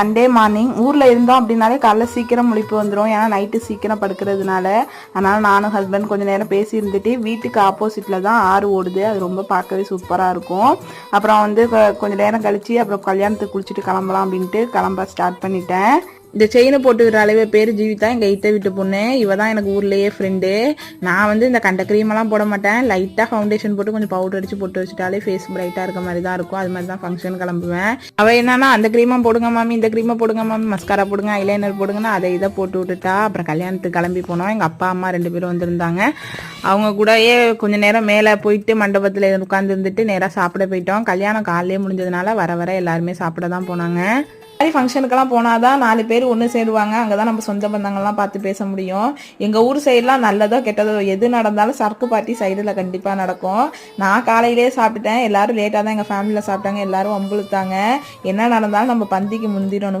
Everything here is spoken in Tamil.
சண்டே மார்னிங் ஊரில் இருந்தோம் அப்படின்னாலே காலைல சீக்கிரம் முழிப்பு வந்துடும் ஏன்னா நைட்டு சீக்கிரம் படுக்கிறதுனால. அதனால் நானும் ஹஸ்பண்ட் கொஞ்சம் நேரம் பேசி இருந்துட்டு வீட்டுக்கு ஆப்போசிட்டில் தான் ஆறு ஓடுது. அது ரொம்ப பார்க்கவே சூப்பராக இருக்கும். அப்புறம் வந்து கொஞ்சம் கொஞ்ச நேரம் கழிச்சு அப்புறம் கல்யாணத்துக்கு குளிச்சுட்டு கிளம்பலாம் அப்படின்ட்டு கிளம்ப ஸ்டார்ட் பண்ணிட்டேன். இந்த செயினை போட்டுக்கிற அளவு பேர் ஜீவிதா எங்கள் இத்தை வீட்டு பொண்ணு. இவ தான் எனக்கு ஊர்லேயே ஃப்ரெண்டு நான் வந்து இந்த கண்ட க்ரீமெல்லாம் போட மாட்டேன். லைட்டாக ஃபவுண்டேஷன் போட்டு கொஞ்சம் பவுடர் அடிச்சு போட்டு வச்சுட்டாலே ஃபேஸ் பிரைட்டாக இருக்க மாதிரி தான் இருக்கும். அது மாதிரி தான் ஃபங்க்ஷன் கிளம்புவேன். அவள் என்னன்னா அந்த க்ரீமாக போடுங்க மாமி இந்த க்ரீமை போடுங்க மாமி மஸ்காரா போடுங்க ஐலைனர் போடுங்கன்னா அதை இதை போட்டு விட்டுட்டா. அப்புறம் கல்யாணத்துக்கு கிளம்பி போனோம். எங்கள் அப்பா அம்மா ரெண்டு பேரும் வந்திருந்தாங்க. அவங்க கூடயே கொஞ்ச நேரம் மேலே போயிட்டு மண்டபத்தில் உட்காந்து இருந்துட்டு நேராக சாப்பிட போயிட்டோம். கல்யாணம் காலையிலே முடிஞ்சதுனால வர வர எல்லாருமே சாப்பிட தான் போனாங்க. மாதிரி ஃபங்க்ஷனுக்கெல்லாம் போனாதான் நாலு பேர் ஒன்று சேருவாங்க. அங்கே தான் நம்ம சொந்த பந்தங்கள்லாம் பார்த்து பேச முடியும். எங்கள் ஊர் சைட்லாம் நல்லதோ கெட்டதோ எது நடந்தாலும் சரக்கு பார்ட்டி சைடில் கண்டிப்பாக நடக்கும். நான் காலையிலே சாப்பிட்டேன் எல்லாரும் லேட்டாக தான் எங்கள் ஃபேமிலியில் சாப்பிட்டாங்க. எல்லாரும் வம்புழுத்தாங்க என்ன நடந்தாலும் நம்ம பந்திக்கு முந்திரணும்